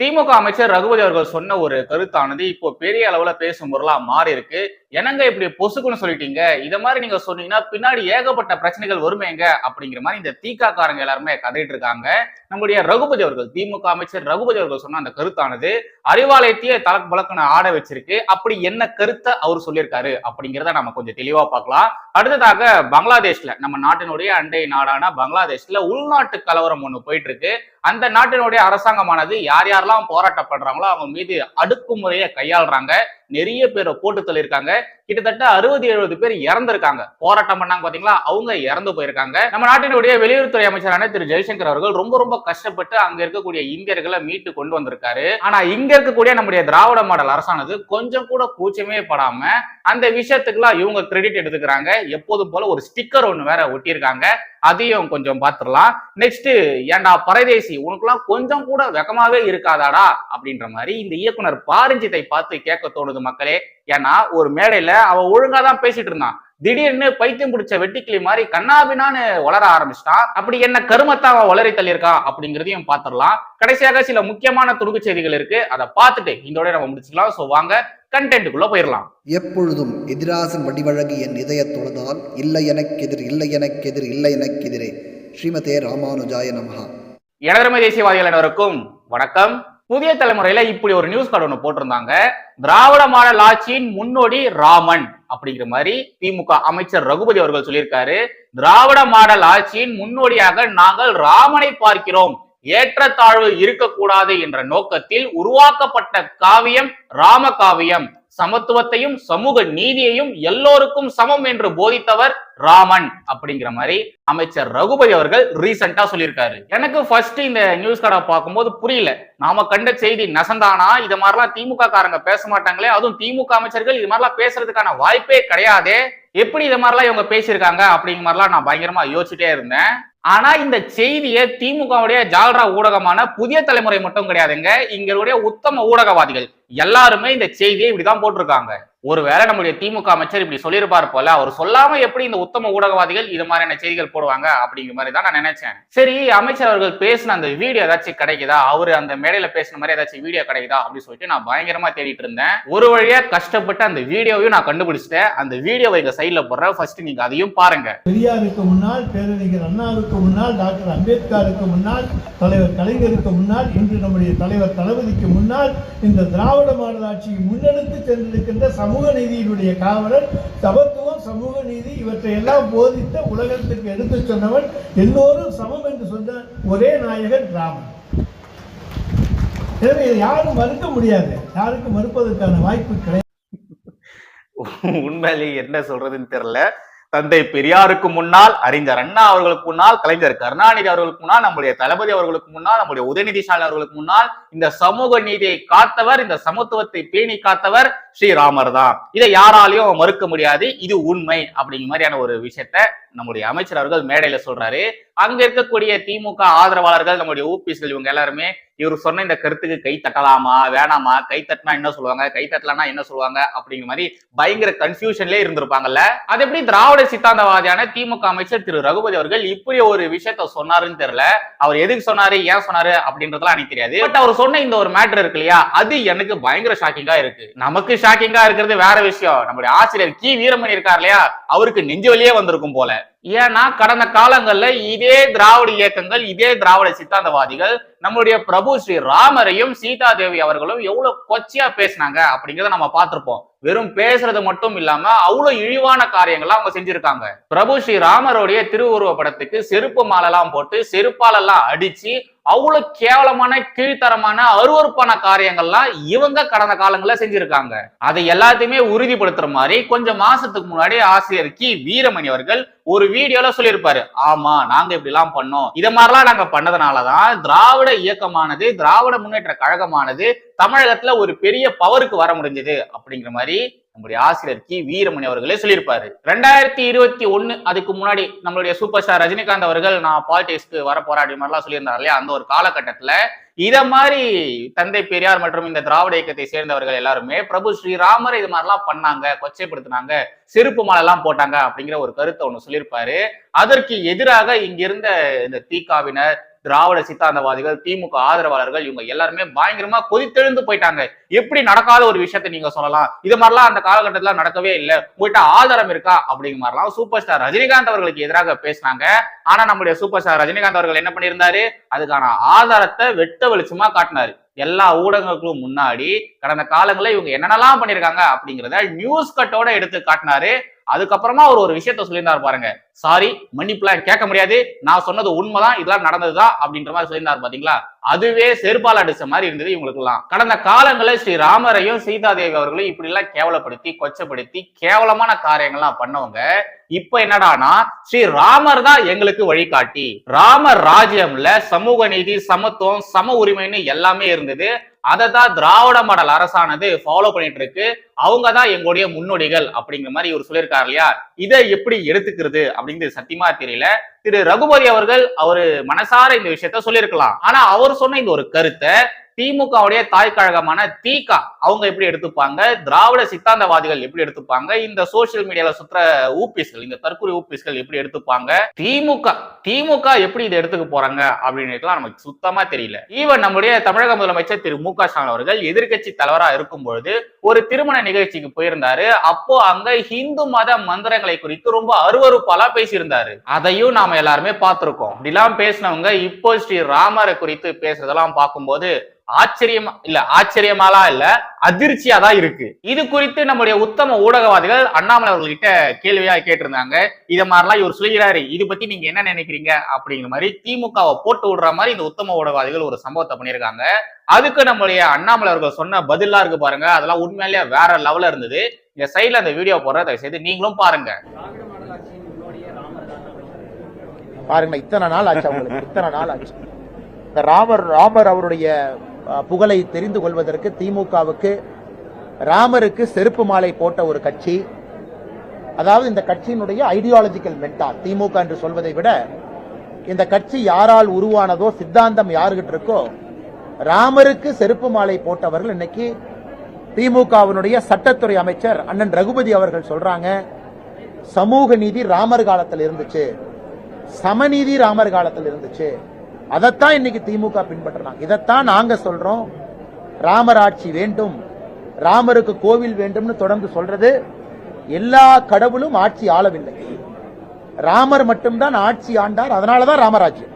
திமுக அமைச்சர் ரகுபதி அவர்கள் சொன்ன ஒரு கருத்தானது இப்போ பெரிய அளவுல பேசும் பொருளா மாறி இருக்கு என்னங்க இப்படி பொசுக்குன்னு சொல்லிட்டீங்க? இத மாதிரி நீங்க சொன்னீங்கன்னா பின்னாடி ஏகப்பட்ட பிரச்சனைகள் வருமேங்க அப்படிங்கிற மாதிரி இந்த தீகா காரங்க எல்லாருமே கதைட்டு இருக்காங்க. நம்முடைய ரகுபதி அவர்கள் திமுக அமைச்சர் ரகுபதி அவர்கள் சொன்ன அந்த கருத்தானது அறிவாலயத்தையே தலக்கு பழக்கன ஆட வச்சிருக்கு. அப்படி என்ன கருத்தை அவர் சொல்லியிருக்காரு அப்படிங்கிறத நம்ம கொஞ்சம் தெளிவா பார்க்கலாம். அடுத்ததாக பங்களாதேஷ்ல நம்ம நாட்டினுடைய அண்டை நாடான பங்களாதேஷ்ல உள்நாட்டு கலவரம் ஒண்ணு போயிட்டு இருக்கு அந்த நாட்டினுடைய அரசாங்கமானது யார் யாரெல்லாம் போராட்டம் பண்றாங்களோ அவங்க மீது அடுக்குமுறையை கையாளுறாங்க. நிறைய பேரை போட்டு தள்ளியிருக்காங்க. கிட்டத்தட்ட அறுபது எழுபது பேர் இறந்திருக்காங்க. போராட்டம் பண்ணாங்க பாத்தீங்களா? அவங்க இறந்து போயிருக்காங்க. நம்ம நாட்டினுடைய வெளியுறவுத்துறை அமைச்சரான திரு. ஜெய்சங்கர் அவர்கள் ரொம்ப ரொம்ப கஷ்டப்பட்டு அங்க இருக்கக்கூடிய இந்தியர்களை மீட்டு கொண்டு வந்திருக்காரு. ஆனா இங்க இருக்கக்கூடிய நம்முடைய திராவிட மாடல் அரசானது கொஞ்சம் கூட கூச்சமே படாம அந்த விஷயத்துக்குலாம் இவங்க கிரெடிட் எடுத்துக்கிறாங்க. எப்போதும் போல ஒரு ஸ்டிக்கர் ஒன்று வேற ஒட்டியிருக்காங்க. அதையும் கொஞ்சம் பார்த்துடலாம். நெக்ஸ்ட் ஏன்டா பரதேசி உனக்குலாம் கொஞ்சம் கூட வெக்கமாவே இருக்காதாடா அப்படின்ற மாதிரி இந்த இயக்குனர் பாரஞ்சித்தை பார்த்து கேட்க தோணுது மக்களே. ஏன்னா ஒரு மேடையில அவன் ஒழுங்கா தான் பேசிட்டு இருந்தான். திடீர்னு பைத்தியம் பிடிச்ச வெட்டிக்கிளி மாதிரி கண்ணாபின்னான்னு வளர ஆரம்பிச்சிட்டான். அப்படி என்ன கருமத்தை அவன் வளரி தள்ளியிருக்கான் அப்படிங்கிறதையும் பார்த்துடலாம். கடைசியாக சில முக்கியமான துடுக்கு செய்திகள் இருக்கு. அதை பார்த்துட்டு இதோட நம்ம முடிச்சுக்கலாம். ஸோ வாங்க கண்டென்ட்டுக்குள்ள போயிடலாம். எப்பொழுதும் எதிராசன் வடிவழகு என் இதய தொழுதால் இல்லை எனக்கெதிர் இல்லை எனக்கெதிர் இல்லை எனக்கெதிரே ஸ்ரீமதே ராமானுஜாய நமஹா. எனதருமை தேசியவாதிகள் அனைவருக்கும் வணக்கம். புதிய தலைமுறையில இப்படி ஒரு நியூஸ் கார்டு ஒன்று போட்டிருந்தாங்க. திராவிட மாடல் ஆட்சியின் முன்னோடி ராமன் அப்படிங்கிற மாதிரி திமுக அமைச்சர் ரகுபதி அவர்கள் சொல்லியிருக்காரு. திராவிட மாடல் ஆட்சியின் முன்னோடியாக நாங்கள் ராமனை பார்க்கிறோம். ஏற்றத்தாழ்வு இருக்கக்கூடாது என்ற நோக்கத்தில் உருவாக்கப்பட்ட காவியம் ராம காவியம். சமத்துவத்தையும் சமூக நீதியையும் எல்லோருக்கும் சமம் என்று போதித்தவர் ராமன் அப்படிங்கிற மாதிரி அமைச்சர் ரகுபதி அவர்கள் ரீசெண்டா சொல்லியிருக்காரு. எனக்கு ஃபர்ஸ்ட் இந்த நியூஸ் கார்டை பார்க்கும்போது புரியல. நாம கண்ட செய்தி நசந்தானா? இது மாதிரிலாம் திமுக காரங்க பேச மாட்டாங்களே. அதுவும் திமுக அமைச்சர்கள் இது மாதிரிலாம் பேசுறதுக்கான வாய்ப்பே கிடையாதே. எப்படி இது மாதிரிலாம் இவங்க பேசியிருக்காங்க அப்படிங்கிற மாதிரிலாம் நான் பயங்கரமா யோசிச்சுட்டே இருந்தேன். ஆனா இந்த செய்தியை திமுகவுடைய ஜால்ரா ஊடகமான புதிய தலைமுறை மட்டும் கிடையாதுங்க இங்களுடைய உத்தம ஊடகவாதிகள். எல்லாருமே இந்த செய்தியை இப்படிதான் போட்டிருக்காங்க. ஒருவேளை நம்முடைய திமுக அமைச்சர் இப்படி சொல்லியிருப்பார் போல அவர் சொல்லாம எப்படி இந்த உத்தம ஊடகவாதிகள் இது மாதிரியான செய்திகள் போடுவாங்க அப்படிங்கிற மாதிரி தான் நான் நினைச்சேன். சரி அமைச்சர் அவர்கள் பேசின அந்த வீடியோ ஏதாச்சும் கிடைக்குதா? அவரு அந்த மேடையில பேசின மாதிரி ஏதாச்சும் வீடியோ கிடைக்குதா? அப்படின்னு சொல்லிட்டு நான் பயங்கரமா தேடிட்டு இருந்தேன். ஒரு வழியா கஷ்டப்பட்டு அந்த வீடியோவையும் நான் கண்டுபிடிச்சிட்டேன். அந்த வீடியோவை எங்க சைட்ல போடுறேன். ஃபர்ஸ்ட் நீங்க அதையும் பாருங்க. பெரியாருக்கு முன்னால் பேரறிஞர் அண்ணாவுக்கு முன்னால் டாக்டர் அம்பேத்கருக்கு முன்னால் தலைவர் கலைஞருக்கு முன்னால் இன்று நம்முடைய தலைவர் தளபதிக்கு முன்னால் இந்த திராவிட மாடல் ஆட்சியை முன்னெடுத்து சென்றிருக்கின்ற சமூக சமூக நீதியினுடைய காவலர் சமத்துவம் சமூக நீதி இவற்றை எல்லாம் போதித்த உலகத்திற்கு எடுத்து சொன்னவன் எல்லோரும் சமம் என்று சொன்ன ஒரே நாயகன் ராமன். எனவே இதை யாரும் மறுக்க முடியாது. யாருக்கும் மறுப்பதற்கான வாய்ப்பு கிடையாது. உண்மையிலேயே என்ன சொல்றதுன்னு தெரியல. தந்தை பெரியாருக்கு முன்னால் அறிஞர் அண்ணா அவர்களுக்கு முன்னால் கலைஞர் கருணாநிதி அவர்களுக்கு முன்னால் நம்முடைய தளபதி அவர்களுக்கு முன்னால் நம்முடைய உதயநிதி ஸ்டாலின் அவர்களுக்கு முன்னால் இந்த சமூக நீதியை காத்தவர் இந்த சமத்துவத்தை பேணி காத்தவர் ஸ்ரீராமர் தான். இதை யாராலையும் மறுக்க முடியாது. இது உண்மை அப்படிங்கிற மாதிரியான ஒரு விஷயத்த நம்முடைய அமைச்சர் அவர்கள் மேடையில சொல்றாரு. அங்க இருக்கக்கூடிய திமுக ஆதரவாளர்கள் நம்முடைய ஊபிஸ்கள் இவங்க எல்லாருமே இவர் சொன்ன இந்த கருத்துக்கு கை தட்டலாமா வேணாமா கை தட்டினா என்ன சொல்லுவாங்க கை தட்டலனா என்ன சொல்லுவாங்க அப்படிங்கிற மாதிரி பயங்கர கன்ஃபியூஷன்லயே இருந்திருப்பாங்கல்ல. அது எப்படி திராவிட சித்தாந்தவாதியான திமுக அமைச்சர் திரு. ரகுபதி அவர்கள் இப்படி ஒரு விஷயத்த சொன்னாருன்னு தெரியல. அவர் எதுக்கு சொன்னாரு ஏன் சொன்னாரு அப்படின்றதுலாம் எனக்கு தெரியாது. பட் அவர் சொன்ன இந்த ஒரு மேட்டர் இருக்கு இல்லையா அது எனக்கு பயங்கர ஷாக்கிங்கா இருக்கு. நமக்கு ஷாக்கிங்கா இருக்கிறது வேற விஷயம். நம்முடைய ஆசிரியர் கி. வீரமணி இருக்கார் இல்லையா அவருக்கு நெஞ்சு வழியே வந்திருக்கும் போல. ஏன்னா கடந்த காலங்கள்ல இதே திராவிட இயக்கங்கள் இதே திராவிட சித்தாந்தவாதிகள் நம்மளுடைய பிரபு ஸ்ரீ ராமரையும் சீதா தேவி அவர்களும் எவ்வளவு கொச்சையா பேசினாங்க அப்படிங்கிறத நம்ம பார்த்திருப்போம். வெறும் பேசுறது மட்டும் இல்லாம அவ்வளவு இழிவான காரியங்கள்லாம் அவங்க செஞ்சிருக்காங்க. பிரபு ஸ்ரீ ராமருடைய திருவுருவ படத்துக்கு செருப்பு மாலெல்லாம் போட்டு செருப்பாலெல்லாம் அடிச்சு அவ்வளவு கேவலமான கீழ்த்தரமான அருவறுப்பான காரியங்கள்லாம் இவங்க கடந்த காலங்களில் செஞ்சிருக்காங்க. அதை எல்லாத்தையுமே உறுதிப்படுத்துற மாதிரி கொஞ்சம் மாசத்துக்கு முன்னாடி ஆசிரியர் கி. வீரமணி அவர்கள் ஒரு வீடியோல சொல்லியிருப்பாரு. ஆமா நாங்க இப்படி எல்லாம் பண்ணோம். இதை மாதிரிலாம் நாங்க பண்ணதுனாலதான் திராவிட இயக்கமானது திராவிட முன்னேற்ற கழகமானது தமிழகத்துல ஒரு பெரிய பவருக்கு வர முடிஞ்சது அப்படிங்கிற மாதிரி நம்முடைய ஆசிரியர் கி. வீரமணி அவர்களே சொல்லியிருப்பாரு. ரெண்டாயிரத்தி இருபத்தி ஒண்ணு அதுக்கு முன்னாடி நம்மளுடைய சூப்பர் ஸ்டார் ரஜினிகாந்த் அவர்கள் நான் பாலிடிக்ஸ்க்கு வர போராடி மாதிரிலாம் சொல்லியிருந்தார் இல்லையா? அந்த ஒரு காலகட்டத்துல. இத மாதிரி தந்தை பெரியார் மற்றும் இந்த திராவிட இயக்கத்தை சேர்ந்தவர்கள் எல்லாருமே பிரபு ஸ்ரீராமர் இது மாதிரிலாம் பண்ணாங்க கொச்சைப்படுத்தினாங்க செருப்பு மாலை எல்லாம் போட்டாங்க அப்படிங்கிற ஒரு கருத்தை ஒண்ணு சொல்லியிருப்பாரு. அதற்கு எதிராக இங்கிருந்த இந்த தீகாவினர் திராவிட சித்தாந்தவாதிகள் திமுக ஆதரவாளர்கள் இவங்க எல்லாருமே பயங்கரமா கொதித்தெழுந்து போயிட்டாங்க. எப்படி நடக்காத ஒரு விஷயத்தை நீங்க சொல்லலாம்? இது மாதிரிலாம் அந்த காலகட்டத்துல நடக்கவே இல்லை. உங்கள்கிட்ட ஆதாரம் இருக்கா? அப்படிங்கிற மாதிரிலாம் சூப்பர் ஸ்டார் ரஜினிகாந்த் அவர்களுக்கு எதிராக பேசினாங்க. ஆனா நம்முடைய சூப்பர் ஸ்டார் ரஜினிகாந்த் அவர்கள் என்ன பண்ணியிருந்தாரு? அதுக்கான ஆதாரத்தை வெட்ட வெளிச்சமா காட்டினாரு. எல்லா ஊடகங்களுக்கும் முன்னாடி கடந்த காலங்களில் இவங்க என்னென்னலாம் பண்ணிருக்காங்க அப்படிங்கிறத நியூஸ் கட்டோட எடுத்து காட்டினாரு. அதுக்கப்புறமா அவர் ஒரு விஷயத்த சொல்லியிருந்தார் பாருங்க. சாரி மன்னிப்புலாம் கேட்க முடியாது. நான் சொன்னது உண்மைதான். இதெல்லாம் நடந்ததுதான். அப்படின்ற மாதிரி சொல்லியிருந்தார் பாத்தீங்களா? அதுவே செருப்பால் அடிச்ச மாதிரி இருந்தது இவங்களுக்கு எல்லாம் கடந்த காலங்களில் ஸ்ரீ ராமரையும் சீதாதேவி அவர்களையும் இப்படி எல்லாம் கேவலப்படுத்தி கொச்சப்படுத்தி கேவலமான காரியங்கள்லாம் பண்ணவங்க இப்ப என்னடானா ஸ்ரீ ராமர் தான் எங்களுக்கு வழிகாட்டி. ராமர் ராஜ்யம்ல சமூக நீதி சமத்துவம் சம உரிமைன்னு எல்லாமே இருந்தது. அதை தான் திராவிட மாடல் அரசானது ஃபாலோ பண்ணிட்டு இருக்கு அவங்க தான் எங்களுடைய முன்னோடிகள் அப்படிங்கிற மாதிரி இவர் சொல்லியிருக்காரு இல்லையா? இதை எப்படி எடுத்துக்கிறது அப்படிங்கிறது சத்தியமா தெரியல. திரு ரகுபதி அவர்கள் அவரு மனசார இந்த விஷயத்த சொல்லியிருக்கலாம். ஆனா அவர் சொன்ன இந்த ஒரு கருத்தை திமுகவுடைய தாய் கழகமான தீகா அவங்க எப்படி எடுத்துப்பாங்க? திராவிட சித்தாந்தவாதிகள் எப்படி எடுத்துப்பாங்க? இந்த சோசியல் மீடியால சுற்ற ஊபிஸ்கள் இந்த தற்கொலை ஊபிஸ்கள் எப்படி எடுத்துப்பாங்க? திமுக திமுக எப்படி இதை எடுத்துக்க போறாங்க? அப்படின்னுலாம் நமக்கு சுத்தமா தெரியல. ஈவன் நம்முடைய தமிழக முதலமைச்சர் திரு மு க ஸ்டாலின் அவர்கள் எதிர்க்கட்சி தலைவரா இருக்கும் பொழுது ஒரு திருமண நிகழ்ச்சிக்கு போயிருந்தாரு. அப்போ அங்க இந்து மத மந்திரங்களை குறித்து ரொம்ப அருவறுப்பாலா பேசியிருந்தாரு. அதையும் நாம எல்லாருமே பார்த்திருக்கோம். இப்படிலாம் பேசினவங்க இப்போ ஸ்ரீ ராமரை குறித்து பேசுறதெல்லாம் பார்க்கும்போது ஆச்சரியமா இல்ல ஆச்சரியமாலாம் இல்ல அதிர்ச்சியா தான் இருக்கு. இது குறித்து நம்முடைய உத்தம ஊடகவாதிகள் அண்ணாமலை அவர்கள்கிட்ட கேள்வியா கேட்டிருந்தாங்க. இத மாதிரிலாம் இவர் சொல்கிறாரு இது பத்தி நீங்க என்ன நினைக்கிறீங்க? அப்படிங்கிற மாதிரி திமுகவை போட்டு விடுற மாதிரி இந்த உத்தம ஊடகவாதிகள் ஒரு சம்பவத்தை பண்ணியிருக்காங்க. அதுக்கு நம்முடைய அண்ணாமலை அவர்கள் சொன்ன பதிலா இருக்கு பாருங்க. அதெல்லாம் உண்மையிலேயே வேற லெவல்ல இருந்தது. இந்த சைட்ல அந்த வீடியோ போடுற தயவு செய்து நீங்களும் பாருங்க. பாருங்க இத்தனை நாள் ஆச்சு அவங்களுக்கு. இத்தனை நாள் ஆச்சு. ராமர் ராமர் அவருடைய புகழை தெரிந்து கொள்வதற்கு திமுகவுக்கு ராமருக்கு செருப்பு மாலை போட்ட ஒரு கட்சி. அதாவது இந்த கட்சியினுடைய ஐடியாலஜிக்கல் மென்டார் திமுக என்று சொல்வதை விட இந்த கட்சி யாரால் உருவானதோ சித்தாந்தம் யாருகிட்ட இருக்கோ ராமருக்கு செருப்பு மாலை போட்டவர்கள் இன்னைக்கு திமுகவினுடைய சட்டத்துறை அமைச்சர் அண்ணன் ரகுபதி அவர்கள் சொல்றாங்க சமூக நீதி ராமர் காலத்தில் இருந்துச்சு. சமநீதி ராமர் காலத்தில் இருந்துச்சு. அதைத்தான் இன்னைக்கு திமுக பின்பற்றலாம் இதைத்தான் நாங்க சொல்றோம். ராமராட்சி வேண்டும். ராமருக்கு கோவில் வேண்டும்னு தொடர்ந்து சொல்றது எல்லா கடவுளும் ஆட்சி ஆளவில்லை. ராமர் மட்டும்தான் ஆட்சி ஆண்டார். அதனாலதான் ராமராஜ்யம்.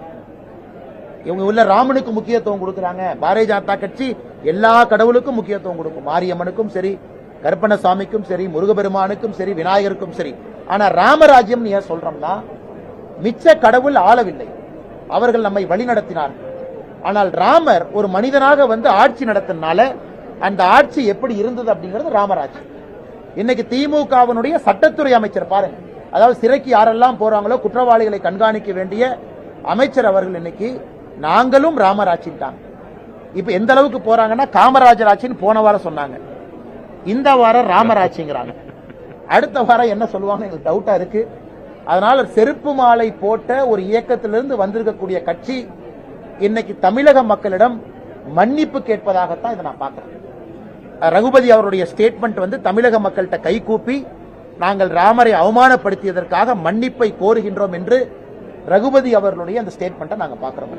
இவங்க உள்ள ராமனுக்கு முக்கியத்துவம் கொடுக்குறாங்க. பாரதிய ஜனதா கட்சி எல்லா கடவுளுக்கும் முக்கியத்துவம் கொடுக்கும். மாரியம்மனுக்கும் சரி கருப்பணசாமிக்கும் சரி முருகபெருமானுக்கும் சரி விநாயகருக்கும் சரி. ஆனா ராமராஜ்யம் ஏன் சொல்றோம்னா மிச்ச கடவுள் ஆளவில்லை. அவர்கள் நம்மை வழிநடத்தினார்கள் ஆனால் ராமர் ஒரு மனிதனாக வந்து ஆட்சி நடத்தினால அந்த ஆட்சி எப்படி இருந்தது அப்படிங்கிறது ராமராஜ். இன்னைக்கு திமுகவினுடைய சட்டத்துறை அமைச்சர் பாருங்க. அதாவது சிறைக்கு யாரெல்லாம் போறாங்களோ குற்றவாளிகளை கண்காணிக்க வேண்டிய அமைச்சர் அவர்கள் இன்னைக்கு நாங்களும் ராமராட்சிட்டாங்க இப்ப எந்த அளவுக்கு போறாங்கன்னா காமராஜர் ஆட்சின்னு போன வாரம் சொன்னாங்க. இந்த வாரம் ராமராட்சிங்கிறாங்க அடுத்த வாரம் என்ன சொல்லுவாங்க எங்களுக்கு டவுட்டா இருக்கு. அதனால செருப்பு மாலை போட்ட ஒரு இயக்கத்திலிருந்து வந்திருக்கக்கூடிய கட்சி இன்னைக்கு தமிழக மக்களிடம் மன்னிப்பு கேட்பதாகத்தான் இதை நான் பார்க்கிறேன். ரகுபதி அவருடைய ஸ்டேட்மெண்ட் வந்து தமிழக மக்கள்கிட்ட கைகூப்பி நாங்கள் ராமரை அவமானப்படுத்தியதற்காக மன்னிப்பை கோருகின்றோம் என்று ரகுபதி அவர்களுடைய அந்த ஸ்டேட்மெண்ட்டை நாங்க பார்க்கிறோம்.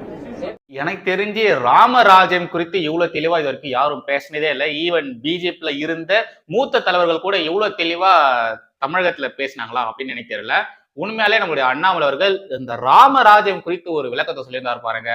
எனக்கு தெரிஞ்சு ராமராஜ்யம் குறித்து இவ்வளவு தெளிவா இது வரைக்கும் யாரும் பேசினதே இல்லை. ஈவன் பிஜேபியில இருந்த மூத்த தலைவர்கள் கூட இவ்வளவு தெளிவா தமிழகத்துல பேசினாங்களா அப்படின்னு எனக்கு தெரியல. உண்மையாலே நம்முடைய அண்ணாமலை அவர்கள் இந்த ராமராஜ்யம் குறித்து ஒரு விளக்கத்தை சொல்லியிருந்தார் பாருங்க.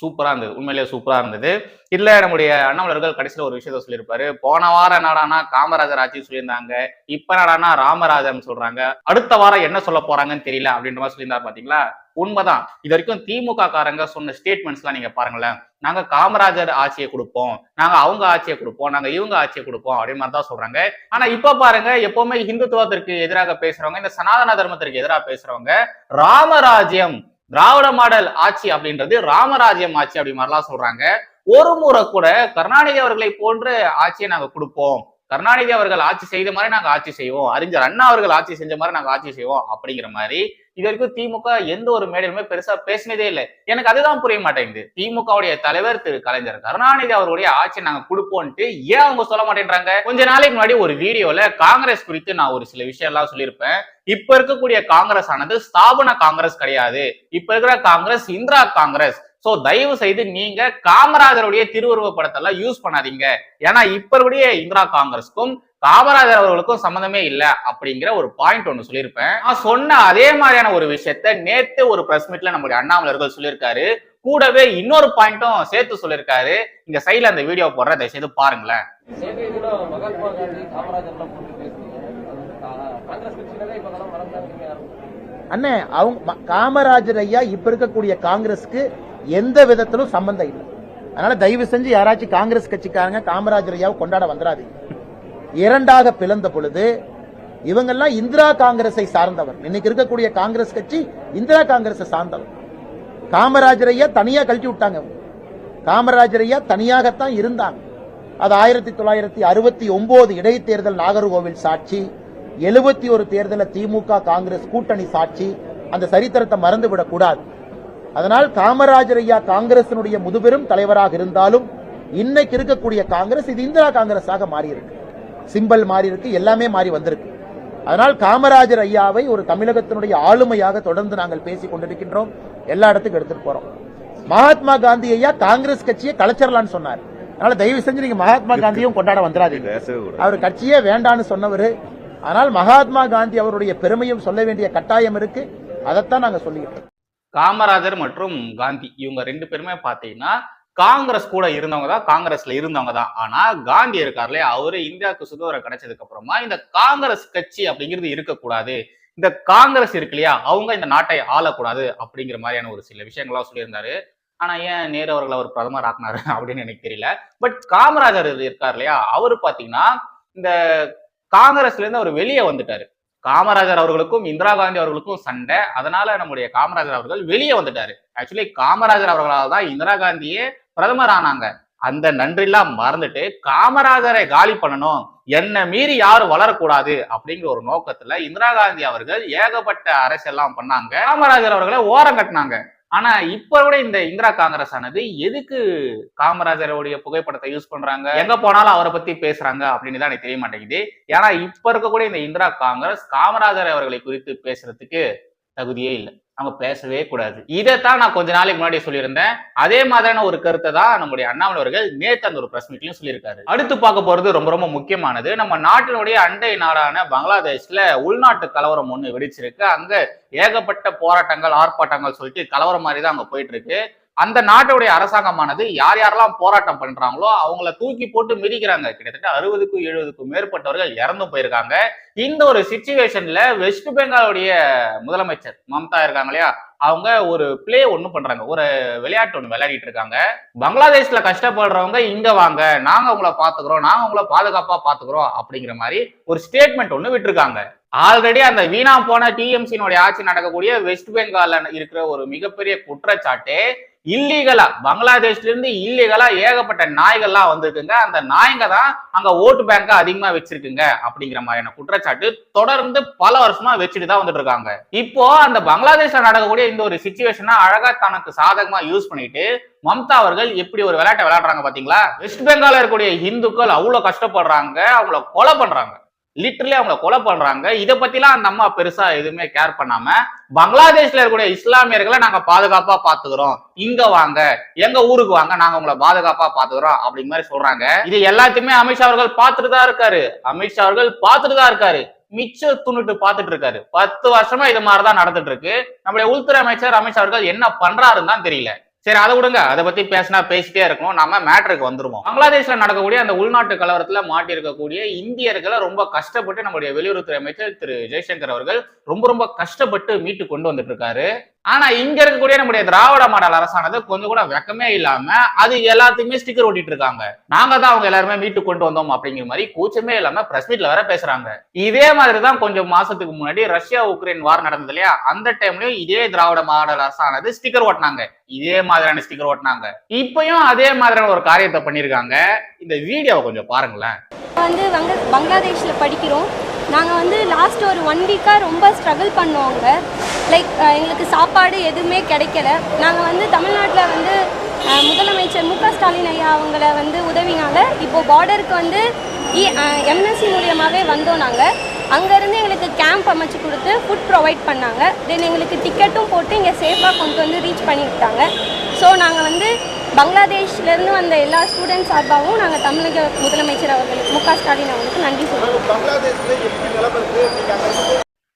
சூப்பராக இருந்தது. உண்மையிலேயே சூப்பராக இருந்தது. இல்லை நம்முடைய அண்ணாமலர்கள் கடைசியில் ஒரு விஷயத்த சொல்லியிருப்பாரு. போன வாரம் என்னடானா காமராஜர் ஆட்சி சொல்லியிருந்தாங்க. இப்போ நாடானா ராமராஜர்னு சொல்றாங்க. அடுத்த வாரம் என்ன சொல்ல போறாங்கன்னு தெரியல அப்படின்ற மாதிரி சொல்லியிருந்தாரு பார்த்தீங்களா உண்மைதான். இது வரைக்கும் திமுக காரங்க சொன்ன ஸ்டேட்மெண்ட்ஸ்லாம் நீங்கள் நீங்க பாருங்களேன். நாங்க காமராஜர் ஆட்சியை கொடுப்போம். நாங்க அவங்க ஆட்சியை கொடுப்போம். நாங்க இவங்க ஆட்சியை கொடுப்போம் அப்படின்னு மாதிரி தான் சொல்றாங்க. ஆனா இப்ப பாருங்க எப்பவுமே இந்துத்துவத்திற்கு எதிராக பேசுறவங்க இந்த சனாதன தர்மத்திற்கு எதிராக பேசுறவங்க ராமராஜ்யம் திராவிட மாடல் ஆட்சி அப்படின்றது ராமராஜ்யம் ஆட்சி அப்படி மாதிரிலாம் சொல்றாங்க. ஒரு முறை கூட கருணாநிதி அவர்களை போன்று ஆட்சியை நாங்க கொடுப்போம். கருணாநிதி அவர்கள் ஆட்சி செய்த மாதிரி நாங்க ஆட்சி செய்வோம். அறிஞர் அண்ணா அவர்கள் ஆட்சி செஞ்ச மாதிரி நாங்க ஆட்சி செய்வோம் அப்படிங்கிற மாதிரி இது வரைக்கும் திமுக எந்த ஒரு மேடையிலுமே பெருசா பேசினதே இல்லை. எனக்கு அதுதான் புரிய மாட்டேங்குது. திமுகவுடைய தலைவர் திரு கலைஞர் கருணாநிதி அவருடைய ஆட்சி நாங்க கொடுப்போம்ட்டு ஏன் அவங்க சொல்ல மாட்டேன்றாங்க? கொஞ்ச நாளைக்கு முன்னாடி ஒரு வீடியோல காங்கிரஸ் குறித்து நான் ஒரு சில விஷயம் எல்லாம் சொல்லியிருப்பேன். இப்ப இருக்கக்கூடிய காங்கிரஸ் ஆனது ஸ்தாபன காங்கிரஸ் கிடையாது. இப்ப இருக்கிற காங்கிரஸ் இந்திரா காங்கிரஸ். சோ தயவு செய்து நீங்க காமராஜருடைய திருவுருவ படத்தெல்லாம் யூஸ் பண்ணாதீங்க. ஏன்னா இப்ப இருக்கக்கூடிய இந்திரா காங்கிரஸ்க்கும் காமராஜர் அவர்களுக்கும் சம்மந்தமே இல்ல அப்படிங்கிற ஒரு பாயிண்ட் ஒண்ணு சொல்லியிருப்பேன். நான் சொன்ன அதே மாதிரியான ஒரு விஷயத்த நேத்து ஒரு பிரஸ் மீட்ல நம்முடைய அண்ணாமலை அவர்கள் சொல்லியிருக்காரு. கூடவே இன்னொரு பாயிண்ட்டும் சேர்த்து சொல்லியிருக்காரு. இந்த சைடுல அந்த வீடியோ போடுற தயவு செய்து பாருங்களேன் அண்ணே அவங்க காமராஜர் ஐயா இப்ப இருக்கக்கூடிய காங்கிரஸ்க்கு எந்த விதத்திலும் சம்பந்தம் இல்லை. அதனால தயவு செஞ்சு யாராச்சும் காங்கிரஸ் கட்சிக்காரங்க காமராஜர் ஐயாவை கொண்டாட வந்துடாது இரண்டாக பிளந்த பொழுது இவங்கெல்லாம் இந்திரா காங்கிரஸை சார்ந்தவர். இன்னைக்கு இருக்கக்கூடிய காங்கிரஸ் கட்சி இந்திரா காங்கிரஸை சார்ந்தவர். காமராஜர் ஐயா தனியா கழட்டி விட்டாங்க அவங்க. காமராஜர் ஐயா தனியாகத்தான் இருந்தாங்க. அது ஆயிரத்தி தொள்ளாயிரத்தி அறுபத்தி ஒன்பது இடைத்தேர்தல் நாகர்கோவில் சாட்சி எழுபத்தி ஒரு தேர்தலில் திமுக காங்கிரஸ் கூட்டணி சாட்சி அந்த சரித்திரத்தை மறந்துவிடக் கூடாது அதனால் காமராஜர் ஐயா காங்கிரசினுடைய முதுபெரும் தலைவராக இருந்தாலும் இன்னைக்கு இருக்கக்கூடிய காங்கிரஸ் இது இந்திரா காங்கிரஸாக மாறி இருக்கு சிம்பல் மாறி இருக்கு எல்லாமே மாறி வந்திருக்கு. அதனால் காமராஜர் ஐயாவை ஒரு தமிழகத்தினுடைய ஆளுமையாக தொடர்ந்து நாங்கள் பேசிக் கொண்டிருக்கின்றோம். எல்லா இடத்துக்கும் எடுத்துட்டு போறோம். மகாத்மா காந்தி ஐயா காங்கிரஸ் கட்சியை கலைச்சிடலாம்னு சொன்னார். அதனால தயவு செஞ்சு நீங்க மகாத்மா காந்தியும் கொண்டாட வந்துடாதீங்க. அவர் கட்சியே வேண்டான்னு சொன்னவர். ஆனால் மகாத்மா காந்தி அவருடைய பெருமையும் சொல்ல வேண்டிய கட்டாயம் இருக்கு. அதைத்தான் நாங்க சொல்லிக்கிட்டு இருக்கோம். காமராஜர் மற்றும் காந்தி இவங்க ரெண்டு பேருமே பார்த்தீங்கன்னா காங்கிரஸ் கூட இருந்தவங்க தான் காங்கிரஸ்ல இருந்தவங்க தான் ஆனா காந்தி இருக்கார்ல அவரு இந்தியாவுக்கு சுதந்திரம் கிடைச்சதுக்கு அப்புறமா இந்த காங்கிரஸ் கட்சி அப்படிங்கிறது இருக்கக்கூடாது. இந்த காங்கிரஸ் இருக்கு இல்லையா அவங்க இந்த நாட்டை ஆளக்கூடாது அப்படிங்கிற மாதிரியான ஒரு சில விஷயங்கள்லாம் சொல்லியிருந்தாரு. ஆனா ஏன் நேரு அவர்கள் அவர் பிரதமர் ஆக்குனாரு அப்படின்னு எனக்கு தெரியல. பட் காமராஜர் இருக்கார் இல்லையா அவரு பாத்தீங்கன்னா இந்த காங்கிரஸ்ல இருந்து அவர் வெளியே வந்துட்டாரு. காமராஜர் அவர்களுக்கும் இந்திரா காந்தி அவர்களுக்கும் சண்டை. அதனால நம்முடைய காமராஜர் அவர்கள் வெளியே வந்துட்டாரு. ஆக்சுவலி காமராஜர் அவர்களால் தான் இந்திரா காந்தியே பிரதமர் ஆனாங்க. அந்த நன்றிலாம் மறந்துட்டு காமராஜரை காலி பண்ணணும் என்ன மீறி யாரும் வளரக்கூடாது அப்படிங்கிற ஒரு நோக்கத்துல இந்திரா காந்தி அவர்கள் ஏகப்பட்ட அரசியல்லாம் பண்ணாங்க. காமராஜர் அவர்களை ஓரம் கட்டினாங்க. ஆனா இப்ப கூட இந்த இந்திரா காங்கிரஸ் ஆனது எதுக்கு காமராஜருடைய புகைப்படத்தை யூஸ் பண்றாங்க? எங்க போனாலும் அவரை பத்தி பேசுறாங்க அப்படின்னு தான் எனக்கு தெரிய மாட்டேங்குது. ஏன்னா இப்ப இருக்கக்கூடிய இந்த இந்திரா காங்கிரஸ் காமராஜர் அவர்களை குறித்து பேசுறதுக்கு தகுதியே இல்லை. நம்ம பேசவே கூடாது. இதைத்தான் நான் கொஞ்ச நாளைக்கு முன்னாடி சொல்லியிருந்தேன். அதே மாதிரியான ஒரு கருத்தை தான் நம்முடைய அண்ணாமலை அவர்கள் நேற்று அந்த ஒரு பிரஸ் மீட்லையும் சொல்லியிருக்காரு. அடுத்து பார்க்க போறது ரொம்ப ரொம்ப முக்கியமானது. நம்ம நாட்டினுடைய அண்டை நாடான பங்களாதேஷ்ல உள்நாட்டு கலவரம் ஒன்று வெடிச்சிருக்கு. அங்க ஏகப்பட்ட போராட்டங்கள் ஆர்ப்பாட்டங்கள் சொல்லிட்டு கலவரம் மாதிரி தான் அங்க போயிட்டு இருக்கு. அந்த நாட்டுடைய அரசாங்கமானது யார் யாரெல்லாம் போராட்டம் பண்றாங்களோ அவங்கள தூக்கி போட்டு மிதிக்கிறாங்க. கிட்டத்தட்ட அறுபதுக்கும் எழுபதுக்கும் மேற்பட்டவர்கள் இறந்து போயிருக்காங்க. இந்த ஒரு சுச்சுவேஷன்ல வெஸ்ட் பெங்காலுடைய முதலமைச்சர் மம்தா இருக்காங்க இல்லையா? அவங்க ஒரு பிளே ஒன்று பண்றாங்க. ஒரு விளையாட்டு ஒன்று விளையாடிட்டு இருக்காங்க. பங்களாதேஷ்ல கஷ்டப்படுறவங்க இங்க வாங்க. நாங்க உங்களை பாத்துக்கிறோம் நாங்க உங்களை பாதுகாப்பா பாத்துக்கிறோம் அப்படிங்கிற மாதிரி ஒரு ஸ்டேட்மெண்ட் ஒன்று விட்டுருக்காங்க. ஆல்ரெடி அந்த வீணா போன டிஎம்சியினுடைய ஆட்சி நடக்கக்கூடிய வெஸ்ட் பெங்கால்ல இருக்கிற ஒரு மிகப்பெரிய குற்றச்சாட்டு இல்லீகலா பங்களாதேஷ்ல இருந்து இல்லீகலா ஏகப்பட்ட நாய்கள்லாம் வந்திருக்குங்க. அந்த நாய்ங்க தான் அங்க ஓட்டு பேங்க அதிகமா வச்சிருக்குங்க அப்படிங்கிற மாதிரியான குற்றச்சாட்டு தொடர்ந்து பல வருஷமா வச்சுட்டு தான் வந்துட்டு இருக்காங்க இப்போ அந்த பங்களாதேஷ்ல நடக்கக்கூடிய இந்த ஒரு சுச்சுவேஷனை அழகா தனக்கு சாதகமா யூஸ் பண்ணிட்டு மம்தா அவர்கள் எப்படி ஒரு விளையாட்டை விளையாடுறாங்க பாத்தீங்களா? வெஸ்ட் பெங்கால இருக்கக்கூடிய இந்துக்கள் அவ்வளவு கஷ்டப்படுறாங்க அவங்கள கொலை பண்றாங்க. லிட்டரலி அவங்கள கொலை பண்றாங்க. இதை பத்திலாம் அந்த அம்மா பெருசா எதுவுமே கேர் பண்ணாம பங்களாதேஷ்ல இருக்கக்கூடிய இஸ்லாமியர்களை நாங்க பாதுகாப்பா பாத்துக்கிறோம். இங்க வாங்க எங்க ஊருக்கு வாங்க நாங்க உங்களை பாதுகாப்பா பாத்துக்கிறோம் அப்படிங்கிற மாதிரி சொல்றாங்க. இது எல்லாத்தையுமே அமித்ஷா அவர்கள் பார்த்துட்டு தான் இருக்காரு. அமித்ஷா அவர்கள் பார்த்துட்டு தான் இருக்காரு. மிச்ச துணுட்டு பார்த்துட்டு இருக்காரு. பத்து வருஷமா இது மாதிரிதான் நடந்துட்டு இருக்கு. நம்மளுடைய உள்துறை அமைச்சர் அமித்ஷா அவர்கள் என்ன பண்றாருன்னு தான் தெரியல. சரி அதை விடுங்க. அதை பத்தி பேசினா பேசிட்டே இருக்கணும். நம்ம மேட்டருக்கு வந்துருவோம். பங்களாதேஷ்ல நடக்கக்கூடிய அந்த உள்நாட்டு கலவரத்துல மாட்டி இருக்கக்கூடிய இந்தியர்களை ரொம்ப கஷ்டப்பட்டு நம்முடைய வெளியுறவுத்துறை அமைச்சர் திரு ஜெய்சங்கர் அவர்கள் ரொம்ப ரொம்ப கஷ்டப்பட்டு மீட்டு கொண்டு வந்துட்டு இருக்காரு. ஆனா இங்க இருக்கக்கூடிய நம்முடைய திராவிட மாடல் அரசானது கொஞ்சம் கூட வெக்கமே இல்லாம அது எல்லாத்தையுமே ஸ்டிக்கர் ஓட்டிட்டு இருக்காங்க. நாங்க தான் அவங்க எல்லாருமே மீட்டு கொண்டு வந்தோம் அப்படிங்கிற மாதிரி கூச்சமே இல்லாம பிரஸ் மீட்ல வேற பேசுறாங்க. இதே மாதிரிதான் கொஞ்சம் மாசத்துக்கு முன்னாடி ரஷ்யா உக்ரைன் வார் நடந்தது இல்லையா? அந்த டைம்லயும் இதே திராவிட மாடல் அரசானது ஸ்டிக்கர் ஓட்டினாங்க இதே மாதிரியான ஸ்டிக்கர் ஓட்டினாங்க இப்பயும் அதே மாதிரியான ஒரு காரியத்தை பண்ணிருக்காங்க. இந்த வீடியோவை கொஞ்சம் பாருங்களேன். வந்து வங்க படிக்கிறோம். நாங்கள் வந்து லாஸ்ட் ஒரு ஒன் வீக்காக ரொம்ப ஸ்ட்ரகிள் பண்ணுவோங்க லைக் எங்களுக்கு சாப்பாடு எதுவுமே கிடைக்கல. நாங்கள் வந்து தமிழ்நாட்டில் வந்து முதலமைச்சர் மு க ஸ்டாலின் ஐயா அவங்கள வந்து உதவினால இப்போது பார்டருக்கு வந்து எம்எஸ்சி மூலியமாகவே வந்தோம் நாங்கள் அங்கேருந்து எங்களுக்கு கேம்ப் அமைச்சு கொடுத்து ஃபுட் ப்ரொவைட் பண்ணாங்க. தென் எங்களுக்கு டிக்கெட்டும் போட்டு இங்கே சேஃபாக கொண்டு வந்து ரீச் பண்ணிவிட்டாங்க ஸோ நாங்கள் வந்து பங்களாதேஷ்லேருந்து வந்த எல்லா ஸ்டூடெண்ட்ஸ் சார்பாகவும் நாங்கள் தமிழக முதலமைச்சர் அவர்களுக்கு மு க ஸ்டாலின் அவர்களுக்கு நன்றி சொல்லுவோம்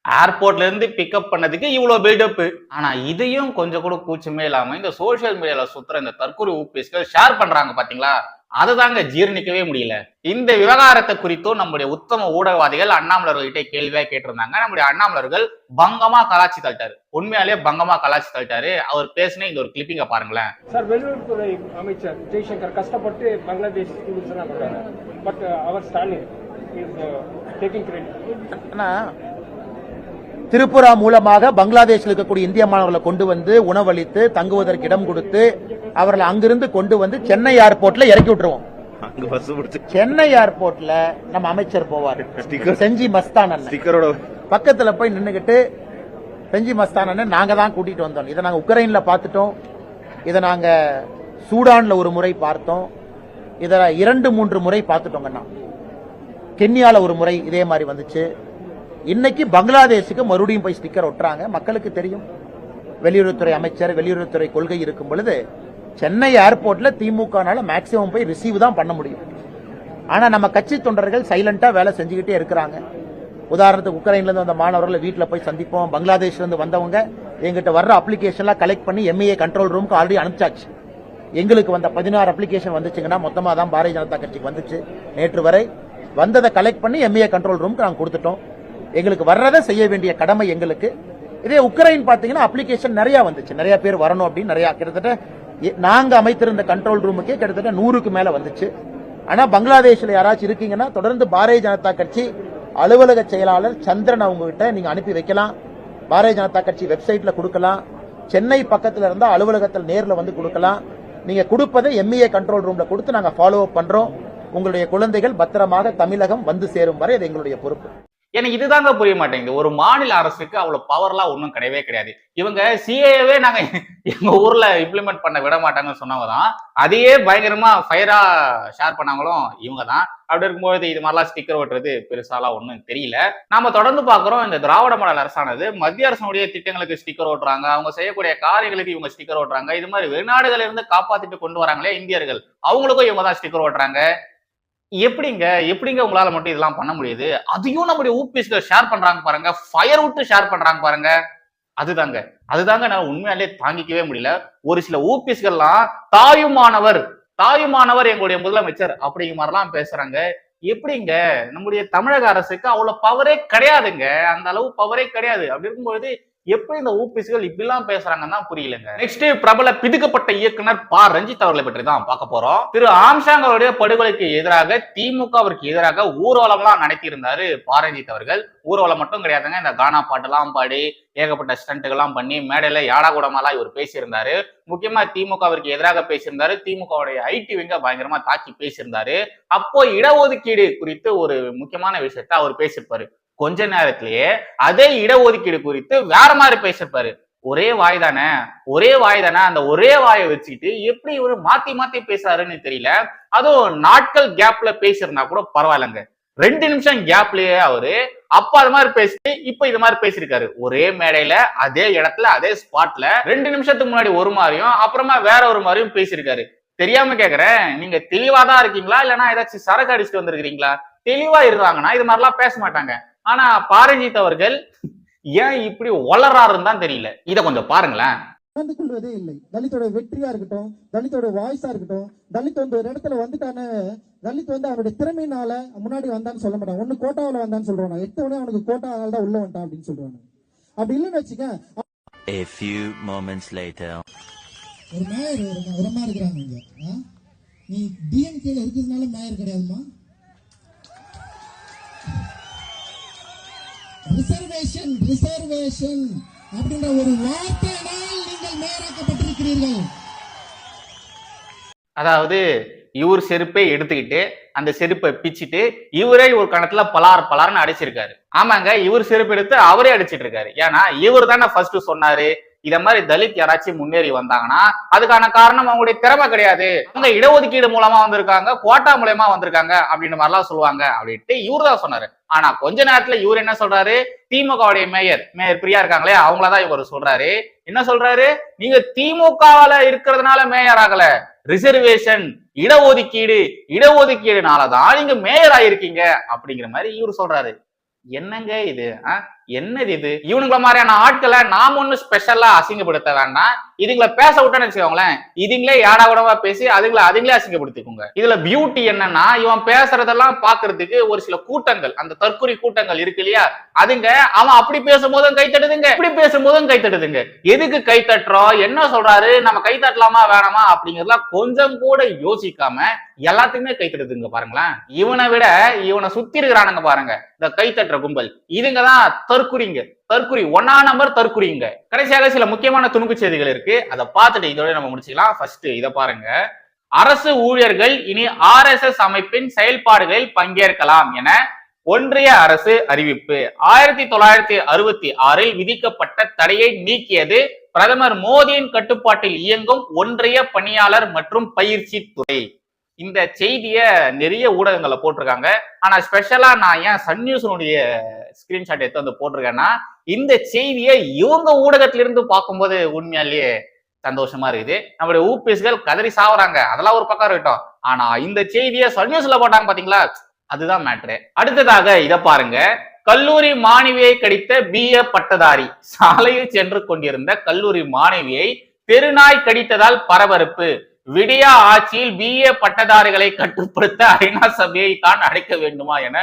ஏர்போர்ட்ல இருந்து பிக்கப் பண்ணதுக்கு இவ்வளோ பில்டப் ஆனா இதையும் கொஞ்சம் கூட கூச்சமே இல்லாம இந்த சோஷியல் மீடியால சுத்துற இந்த தற்கொலை ஊபிஸ்கள் ஷேர் பண்றாங்க பாத்தீங்களா? அதுதாங்க ஜீரணிக்கவே முடியல. இந்த விவகாரத்தை குறித்தும் நம்முடைய உத்தம ஊடகவாதிகள் அண்ணாமலர்கள்கிட்ட கேள்வியா கேட்டிருந்தாங்க. நம்முடைய அண்ணாமலர்கள் பங்கமா கலாச்சி தள்ளிட்டாரு. உண்மையாலே பங்கமா கலாச்சி தள்ளிட்டாரு. அவர் பேசின இந்த ஒரு கிளிப்பிங்க பாருங்களேன். சார் வெளியுறவுத்துறை அமைச்சர் ஜெய்சங்கர் கஷ்டப்பட்டு பங்களாதேஷ் பட் அவர் ஸ்டாலின் இஸ் டேக்கிங் கிரெடிட் ஆனா திரிபுரா மூலமாக பங்களாதேஷில் இருக்கக்கூடிய இந்திய மாணவர்களை கொண்டு வந்து உணவளித்து தங்குவதற்கு இடம் கொடுத்து அவர்களை அங்கிருந்து கொண்டு வந்து சென்னை ஏர்போர்ட்ல இறக்கி விட்டுருவோம். சென்னை ஏர்போர்ட்ல நம்ம அமைச்சர் போவார். செஞ்சி மஸ்தான் பக்கத்துல போய் நின்னுகிட்டு செஞ்சி மஸ்தான் நாங்க தான் கூட்டிட்டு வந்தோம். இதை நாங்க உக்ரைன்ல பார்த்துட்டோம். இதை நாங்க சூடான்ல ஒரு முறை பார்த்தோம். இதை இரண்டு மூன்று முறை பார்த்துட்டோங்கண்ணா. கென்யால ஒரு முறை இதே மாதிரி வந்துச்சு. இன்னைக்கு பங்களாதேஷுக்கு மறுபடியும் போய் ஸ்டிக்கர் ஒட்டுறாங்க. மக்களுக்கு தெரியும். வெளியுறவுத்துறை அமைச்சர் வெளியுறவுத்துறை கொள்கை இருக்கும் பொழுது சென்னை ஏர்போர்ட்ல திமுகனால மேக்சிமம் போய் ரிசீவ் தான் பண்ண முடியும். ஆனா நம்ம கட்சி தொண்டர்கள் சைலண்டா வேலை செஞ்சுக்கிட்டே இருக்கிறாங்க. உதாரணத்துக்கு உக்ரைன்ல இருந்து வந்த மாணவர்களை வீட்டில் போய் சந்திப்போம். பங்களாதேஷ்ல இருந்து வந்தவங்க எங்கிட்ட வர்ற அப்ளிகேஷன்லாம் கலெக்ட் பண்ணி எம்ஏ கண்ட்ரோல் ரூமுக்கு ஆல்ரெடி அனுப்பிச்சாச்சு. எங்களுக்கு வந்த பதினாறு அப்ளிகேஷன் வந்துச்சுங்கன்னா மொத்தமாக தான் பாரதிய ஜனதா கட்சிக்கு வந்துச்சு நேற்று வரை. வந்ததை கலெக்ட் பண்ணி எம்ஏ கண்ட்ரோல் ரூமுக்கு நாங்கள் கொடுத்துட்டோம். எங்களுக்கு வர்றதை செய்ய வேண்டிய கடமை எங்களுக்கு. இதே உக்ரைன் பார்த்தீங்கன்னா அப்ளிகேஷன் நிறைய வந்துச்சு. நிறைய பேர் வரணும் அப்படின்னு நிறைய கிட்டத்தட்ட நாங்க அமைத்திருந்த கண்ட்ரோல் ரூமுக்கே கிட்டத்தட்ட நூறுக்கு மேல வந்துச்சு. ஆனா பங்களாதேஷ்ல யாராச்சும் இருக்கீங்கன்னா தொடர்ந்து பாரதிய ஜனதா கட்சி அலுவலக செயலாளர் சந்திரன் அவங்க கிட்ட நீங்க அனுப்பி வைக்கலாம். பாரதிய ஜனதா கட்சி வெப்சைட்ல கொடுக்கலாம். சென்னை பக்கத்துல இருந்தா அலுவலகத்தில் நேர்ல வந்து கொடுக்கலாம். நீங்க கொடுப்பதை எம்இஏ கண்ட்ரோல் ரூம்ல கொடுத்து நாங்க ஃபாலோ அப் பண்றோம். உங்களுடைய குழந்தைகள் பத்திரமாக தமிழகம் வந்து சேரும் வரை அது எங்களுடைய பொறுப்பு. எனக்கு இதுதாங்க புரிய மாட்டேங்குது. ஒரு மாநில அரசுக்கு அவ்வளவு பவர்லாம் ஒன்றும் கிடையவே கிடையாது. இவங்க சிஏவே நாங்க எங்க ஊர்ல இம்ப்ளிமெண்ட் பண்ண விட மாட்டாங்கன்னு சொன்னவங்க தான். அதையே பயங்கரமா ஃபயரா ஷேர் பண்ணாங்களும் இவங்க தான். அப்படி இருக்கும்போது இது மாதிரிலாம் ஸ்டிக்கர் ஓட்டுறது பெருசாலாம் ஒன்றும் தெரியல. நாம தொடர்ந்து பார்க்குறோம் இந்த திராவிட மாடல் அரசானது. மத்திய அரசனுடைய திட்டங்களுக்கு ஸ்டிக்கர் ஓட்டுறாங்க. அவங்க செய்யக்கூடிய காரியங்களுக்கு இவங்க ஸ்டிக்கர் ஓட்டுறாங்க. இது மாதிரி வெளிநாடுகளில் இருந்து காப்பாத்திட்டு கொண்டு வராங்களே இந்தியர்கள். அவங்களுக்கும் இவங்க தான் ஸ்டிக்கர் ஓட்டுறாங்க. எப்படிங்க எப்படிங்க உங்களால மட்டும் இதெல்லாம் பண்ண முடியுது? அதையும் நம்முடைய ஊபிஸ்கள் ஷேர் பண்றாங்க பாருங்க ஃபயர் விட்டு ஷேர் பண்றாங்க பாருங்க. அதுதாங்க. அதுதாங்க நான் உண்மையாலே தாங்கிக்கவே முடியல. ஒரு சில ஊபிஸ்கள்லாம் தாயுமானவர் தாயுமானவர் எங்களுடைய முதலமைச்சர் அப்படிங்கிற மாதிரிலாம் பேசுறாங்க. எப்படிங்க நம்முடைய தமிழக அரசுக்கு அவ்வளவு பவரே கிடையாதுங்க. அந்த அளவு பவரே கிடையாது. அப்படி இருக்கும்பொழுது எப்படி இந்த ஊபிசிகள் இப்படிலாம் பேசுறாங்கன்னு புரியலங்க. நெக்ஸ்ட் பிரபல பிதுக்கப்பட்ட இயக்குனர் ப. ரஞ்சித் அவர்களை பற்றி தான் பார்க்க போறோம். திரு. ஆம்சாங் அவருடைய படுகொலைக்கு எதிராக திமுகவிற்கு எதிராக ஊர்வலம்லாம் நடத்தியிருந்தாரு ப. ரஞ்சித் அவர்கள். ஊர்வலம் மட்டும் கிடையாதுங்க இந்த கானா பாட்டெல்லாம் பாடி ஏகப்பட்ட ஸ்டண்ட்டுகள்லாம் பண்ணி மேடையில யாடா கூடமாலாம் இவர் பேசியிருந்தாரு. முக்கியமா திமுகவிற்கு எதிராக பேசியிருந்தாரு. திமுகவுடைய ஐடி விங்க பயங்கரமா தாக்கி பேசியிருந்தாரு. அப்போ இடஒதுக்கீடு குறித்து ஒரு முக்கியமான விஷயத்த அவர் பேசியிருப்பாரு. கொஞ்ச நேரத்திலேயே அதே இடஒதுக்கீடு குறித்து வேற மாதிரி பேசியிருப்பாரு. ஒரே வாய் தானே? ஒரே வாய் தானே? அந்த ஒரே வாயை வச்சுக்கிட்டு எப்படி இவரு மாத்தி மாத்தி பேசுறாருன்னு தெரியல. அதுவும் நாட்கள் கேப்ல பேசியிருந்தா கூட பரவாயில்லைங்க. ரெண்டு நிமிஷம் கேப்லயே அவரு அப்ப அது மாதிரி பேசிட்டு இப்ப இது மாதிரி பேசியிருக்காரு. ஒரே மேடையில அதே இடத்துல அதே ஸ்பாட்ல ரெண்டு நிமிஷத்துக்கு முன்னாடி ஒரு மாதிரியும் அப்புறமா வேற ஒரு மாதிரியும் பேசியிருக்காரு. தெரியாம கேக்குறேன் நீங்க தெளிவாதான் இருக்கீங்களா? இல்லைன்னா ஏதாச்சும் சரக்கு அடிச்சுட்டு வந்திருக்கீங்களா தெளிவா இருந்தாங்கன்னா இது மாதிரிலாம் பேச மாட்டாங்க. ஆனா பாரஞ்சித் அவர்கள் ஏன் இப்படி வளராருன்னு தான் தெரியல. இத கொஞ்சம் பாருங்களேன். நடந்து கொள்வதே இல்லை. தலித்தோட வெற்றியா இருக்கட்டும் தலித்தோட வாய்ஸா இருக்கட்டும் தலித் வந்து ஒரு இடத்துல வந்துட்டானே தலித் வந்து அவனுடைய திறமையினால முன்னாடி வந்தான்னு சொல்ல மாட்டான். ஒண்ணு கோட்டாவில வந்தான்னு சொல்றான். எத்தவனே அவனுக்கு கோட்டாவால தான் உள்ள வந்துட்டான் அப்படின்னு சொல்றாங்க அப்படி இல்லைன்னு வச்சுக்க A few moments later. ஒரு மேயர் ஒரு உரமா இருக்கிறாங்க இங்க? நீ டிஎம்கேல இருக்கிறதுனால மேயர் கிடையாதுமா? ரிசர்வேஷன் ரிசர்வேஷன் அப்படின்ற ஒரு வார்த்தையினால் நீங்கள் மேலாக்கப்பட்டிருக்கிறீர்கள் அதாவது இவர் செருப்பை எடுத்துக்கிட்டு அந்த செருப்பை பிச்சுட்டு இவரே ஒரு கணத்துல பலார் பலார்னு அடிச்சிருக்காரு. ஆமாங்க இவர் செருப்பு எடுத்து அவரே அடிச்சிட்டு இருக்காரு ஏன்னா இவர் தானே ஃபர்ஸ்ட் சொன்னாரு. இத மாதிரி தலித் யாராச்சும் முன்னேறி வந்தாங்கன்னா அதுக்கான காரணம் அவங்களுடைய திறமை கிடையாது. அவங்க இடஒதுக்கீடு மூலமா வந்திருக்காங்க கோட்டா மூலயமா வந்திருக்காங்க அப்படின்னு மாதிரிலாம் சொல்லுவாங்க அப்படின்ட்டு இவர் தான் சொன்னாரு. ஆனா கொஞ்ச நேரத்துல இவர் என்ன சொல்றாரு? திமுகவுடைய மேயர் மேயர் பிரியா இருக்காங்களே அவங்களதான் இவர் சொல்றாரு. என்ன சொல்றாரு? நீங்க திமுகவால இருக்கிறதுனால மேயர் ஆகல. ரிசர்வேஷன் இடஒதுக்கீடு இடஒதுக்கீடுனாலதான் நீங்க மேயர் ஆயிருக்கீங்க அப்படிங்கிற மாதிரி இவர் சொல்றாரு. என்னங்க இது ஆ? என்னது இது? இவனுங்கள மாதிரியான ஆட்களை நாம ஒண்ணு ஸ்பெஷலா அசிங்கப்படுத்த வேண்டாம். இதுங்களை பேச விட்டோன்னு வச்சுக்கோங்களேன். இதுங்களே யாடா கூடவா பேசி அதுங்களை அதுங்களே அசிங்கப்படுத்திக்கோங்க. இதுல பியூட்டி என்னன்னா இவன் பேசுறதெல்லாம் பாக்குறதுக்கு ஒரு சில கூட்டங்கள் அந்த தற்கொலை கூட்டங்கள் இருக்கு இல்லையா? அதுங்க அவன் அப்படி பேசும்போதும் கை தட்டுதுங்க. இப்படி பேசும்போதும் கை தட்டுதுங்க. எதுக்கு கை தட்டுறோம்? என்ன சொல்றாரு? நம்ம கை தட்டலாமா வேணாமா? அப்படிங்கறதெல்லாம் கொஞ்சம் கூட யோசிக்காம எல்லாத்துக்குமே கை தட்டுதுங்க பாருங்களேன். இவனை விட இவனை சுத்தி இருக்கிறானுங்க பாருங்க. இந்த கை தட்டுற கும்பல். இதுங்க தான் தற்குறிங்க. தற்குறி. ஒன்னா நம்பர் தற்குறிங்க. கடைசியாக சில முக்கியமான துணுக்கு செய்திகள் இருக்கு. அதை பார்த்துட்டு இதோட நம்ம முடிச்சுக்கலாம். ஃபர்ஸ்ட் இதை பாருங்க. அரசு ஊழியர்கள் இனி ஆர் எஸ் எஸ் அமைப்பின் செயல்பாடுகளில் பங்கேற்கலாம் என ஒன்றிய அரசு அறிவிப்பு. ஆயிரத்தி தொள்ளாயிரத்தி அறுபத்தி ஆறில் விதிக்கப்பட்ட தடையை நீக்கியது பிரதமர் மோடியின் கட்டுப்பாட்டில் இயங்கும் ஒன்றிய பணியாளர் மற்றும் பயிற்சி துறை. இந்த செய்திய நிறைய ஊடகங்களில் போட்டிருக்காங்க. ஆனா ஸ்பெஷலா நான் ஏன் சன் நியூஸனுடைய ஸ்கிரீன்ஷாட் எடுத்து வந்து போட்டிருக்கேன்னா இந்த செய்தியை இவங்க ஊடகத்திலிருந்து பார்க்கும்போது உண்மையாலேயே சந்தோஷமா இருக்குது. நம்மளுடைய ஊபிஎஸ்கள் கதறி சாவறாங்க. அதெல்லாம் ஒரு பக்கம் இருக்கட்டும். ஆனா இந்த செய்தியை சன் நியூஸ்ல போட்டாங்க பாத்தீங்களா? அதுதான் மேட்ரு அடுத்ததாக இதை பாருங்க. கல்லூரி மாணவியை கடித்த பிஏ பட்டதாரி. சாலையில் சென்று கொண்டிருந்த கல்லூரி மாணவியை தெருநாய் கடித்ததால் பரபரப்பு. விடியா ஆட்சியில் பிஏ பட்டதாரிகளை கட்டுப்படுத்த ஐநா சபையை தான் அடைக்க வேண்டுமா என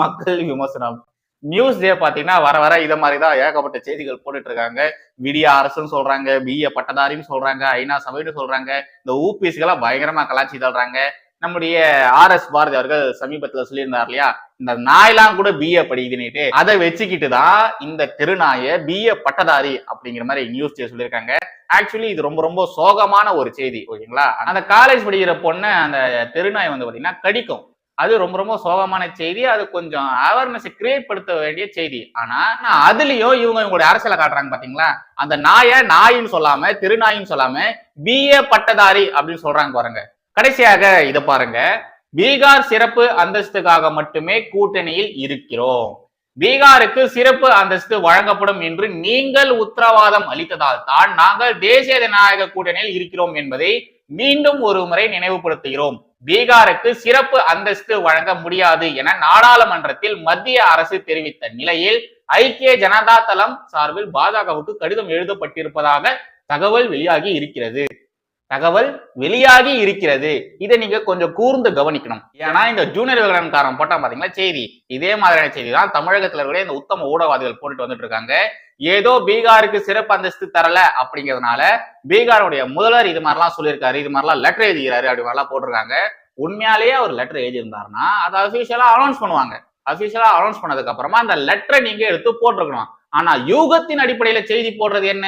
மக்கள் விமர்சனம். நியூஸ் டே பாத்தீங்கன்னா வர வர இதை மாதிரிதான் ஏகப்பட்ட செய்திகள் போட்டுட்டு இருக்காங்க விடியா அரசுன்னு சொல்றாங்க பிஏ பட்டதாரின்னு சொல்றாங்க ஐநா சபைன்னு சொல்றாங்க. இந்த ஊபிஎஸ்களை பயங்கரமா கலாச்சி தள்ளுறாங்க. நம்முடைய ஆர் எஸ் பாரதி அவர்கள் சமீபத்துல சொல்லியிருந்தார் இல்லையா? இந்த நாயெல்லாம் கூட பிஏ படிக்குதுன்னுட்டு. அதை வச்சுக்கிட்டு தான் இந்த திருநாய பிஏ பட்டதாரி அப்படிங்கிற மாதிரி நியூஸ் சொல்லியிருக்காங்க. ஆக்சுவலி இது ரொம்ப ரொம்ப சோகமான ஒரு செய்தி ஓகேங்களா? அந்த காலேஜ் படிக்கிற பொண்ணை அந்த திருநாய் வந்து பாத்தீங்கன்னா கடிக்கும். அது ரொம்ப ரொம்ப சோகமான செய்தி. அது கொஞ்சம் அவேர்னஸ் கிரியேட் படுத்த வேண்டிய செய்தி. ஆனா அதுலயும் இவங்க இவங்களுடைய அரசியல காட்டுறாங்க பாத்தீங்களா? அந்த நாயை நாயின்னு சொல்லாம திருநாயின்னு சொல்லாம பிஏ பட்டதாரி அப்படின்னு சொல்றாங்க பாருங்க. கடைசியாக இதை பாருங்க. பீகார் சிறப்பு அந்தஸ்துக்காக மட்டுமே கூட்டணியில் இருக்கிறோம். பீகாருக்கு சிறப்பு அந்தஸ்து வழங்கப்படும் என்று நீங்கள் உத்தரவாதம் அளித்ததால் தான் நாங்கள் தேசிய ஜனநாயக கூட்டணியில் இருக்கிறோம் என்பதை மீண்டும் ஒரு முறை நினைவுபடுத்துகிறோம். பீகாருக்கு சிறப்பு அந்தஸ்து வழங்க முடியாது என நாடாளுமன்றத்தில் மத்திய அரசு தெரிவித்த நிலையில் ஐக்கிய ஜனதா தளம் சார்பில் பாஜகவுக்கு கடிதம் எழுதப்பட்டிருப்பதாக தகவல் வெளியாகி இருக்கிறது. தகவல் வெளியாகி இருக்கிறது. இதை நீங்க கொஞ்சம் கூர்ந்து கவனிக்கணும். ஏன்னா இந்த ஜூனியர் விகடன்காரன் போட்டா பாத்தீங்களா செய்தி. இதே மாதிரியான செய்தி தான் தமிழகத்துல இருக்கிற இந்த உத்தம ஊடகவாதிகள் போட்டுட்டு வந்துட்டு இருக்காங்க. ஏதோ பீகாருக்கு சிறப்பு அந்தஸ்து தரல அப்படிங்கிறதுனால பீகாருடைய முதல்வர் இது மாதிரிலாம் சொல்லியிருக்காரு இது மாதிரிலாம் லெட்டர் எழுதிக்கிறாரு அப்படி மாதிரிலாம் போட்டிருக்காங்க. உண்மையாலேயே அவர் லெட்டர் எழுதியிருந்தாருன்னா அதை அபிஷியலா அனௌன்ஸ் பண்ணுவாங்க. அபிஷியலா அனௌன்ஸ் பண்ணதுக்கு அப்புறமா அந்த லெட்டரை நீங்க எடுத்து போட்டிருக்கணும். ஆனா யூகத்தின் அடிப்படையில செய்தி போடுறது என்ன?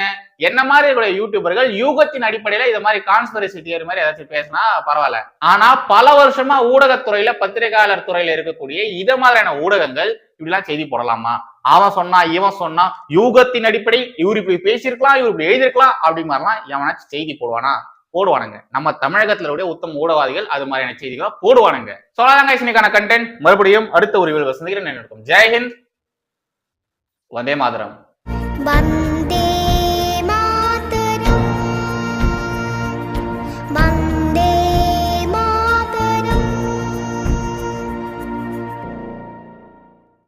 என்ன மாதிரி இருக்கிற யூடியூபர்கள் யூகத்தின் அடிப்படையில இது மாதிரி கான்ஸ்பரசி தியரி மாதிரி ஏதாச்சும் பேசினா பரவாயில்ல. ஆனா பல வருஷமா ஊடகத்துறையில பத்திரிகையாளர் துறையில இருக்கக்கூடிய இத மாதிரியான ஊடகங்கள் இப்படிலாம் செய்தி போடலாமா? அவன் சொன்னா இவன் சொன்னா யூகத்தின் அடிப்படையில் இவர் இப்படி பேசியிருக்கலாம் இவர் இப்படி எழுதியிருக்கலாம் அப்படி மாதிரிலாம் எவனாச்சும் செய்தி போடுவானா? போடுவானுங்க. நம்ம தமிழகத்துல உடைய உத்தம ஊடகவாதிகள் அது மாதிரியான செய்திகளை போடுவானுங்க. சொல்லாதாங்க கண்டென்ட் மறுபடியும் அடுத்த ஒரு வீடியோ சந்திக்கிறேன். ஜெய்ஹிந்த் வந்தே மாதரம் வந்தே